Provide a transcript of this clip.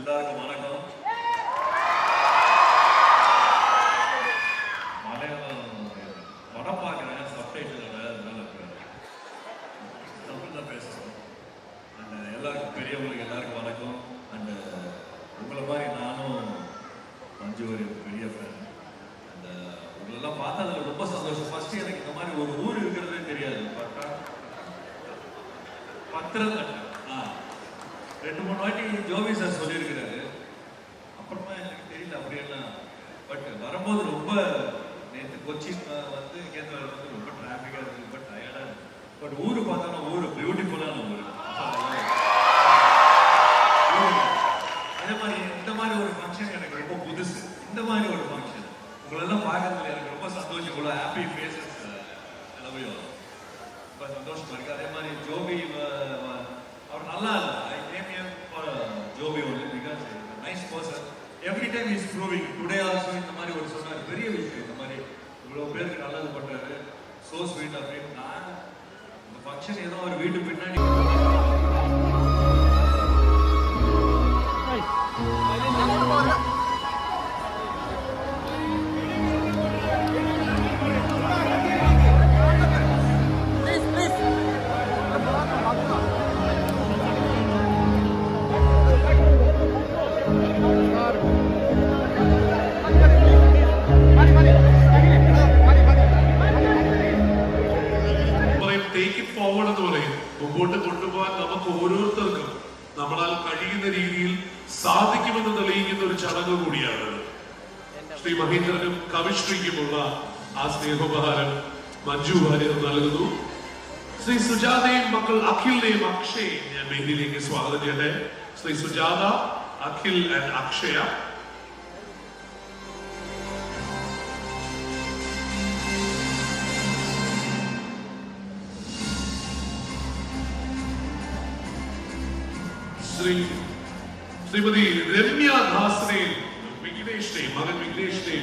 எல்லாருக்கும் வணக்கம். மலையாளம் படம் பார்க்குறேன் சப்டைட்டில் அதனால தமிழ் தான் பேசுகிறோம் அண்ட் எல்லாருக்கும் பெரியவங்களுக்கு எல்லாருக்கும் வணக்கம். அண்ட் உங்களை மாதிரி நானும் மஞ்சு ஒரு பெரிய ஃபேன் அந்த உங்களெல்லாம் பார்த்தா அதில் ரொம்ப சந்தோஷம். ஃபர்ஸ்ட் எனக்கு இந்த மாதிரி ஒரு ஊர் இருக்கிறதே தெரியாது. பார்த்தா பத்திரத்தட்டை ஆ. ரெண்டு மூணு வாட்டி ஜோவி சார் சொல்லியிருக்கிறாரு. அப்புறமா எனக்கு தெரியல அப்படியெல்லாம். பட் வரும்போது ரொம்ப நேற்று கொச்சின் வந்து இங்கேருந்து வரும்போது ரொம்ப டிராஃபிக்காக இருக்குது ரொம்ப டயர்டாக இருக்குது பட் ஊர் பார்த்தோம்னா ஊர் பியூட்டிஃபுல்லான ஊர். அதே மாதிரி இந்த மாதிரி ஒரு ஃபங்க்ஷன் எனக்கு ரொம்ப புதுசு. இந்த மாதிரி ஒரு ஃபங்க்ஷன் உங்களெல்லாம் பார்க்கறதுல எனக்கு ரொம்ப சந்தோஷம். இவ்வளோ ஹாப்பி ஃபேஸஸ் எல்லாமே ரொம்ப சந்தோஷமாக இருக்குது அதே மாதிரி ஜோபி அவர் நல்லா இல்லை. Every time is proving today also இந்த மாதிரி ஒரு சொன்னார். பெரிய விஷயம் இந்த மாதிரி. இவ்வளோ பேருக்கு நல்லது பண்றாரு. ஸோ ஸ்வீட் அப்படின்னு நான் இந்த ஃபங்க்ஷன் ஏதோ ஒரு வீட்டு பின்னாடி എന്ന് പറയും മുമ്പോട്ട് കൊണ്ടുപോകാൻ നമുക്ക് ഓരോരുത്തർക്കും നമ്മളാൽ കഴിയുന്ന രീതിയിൽ സാധിക്കുമെന്ന് തെളിയിക്കുന്ന ഒരു ചടങ്ങ് കൂടിയാണ്. ശ്രീ മഹേന്ദ്രനും കവിശ്രീക്കുമുള്ള ആ സ്നേഹോപഹാരം മഞ്ജു വാര്യർ നൽകുന്നു. ശ്രീ സുജാതയും മക്കൾ അഖിലിനെയും അക്ഷയെയും ഞാൻ വേദിയിലേക്ക് സ്വാഗതം ചെയ്യട്ടെ. ശ്രീ സുജാത അഖിൽ ആൻഡ് അക്ഷയ ஸ்ரீ ஸ்ரீமதி ரம்யா தாசனே விக்னேஷ்டே மகன் விக்னேஷ்டே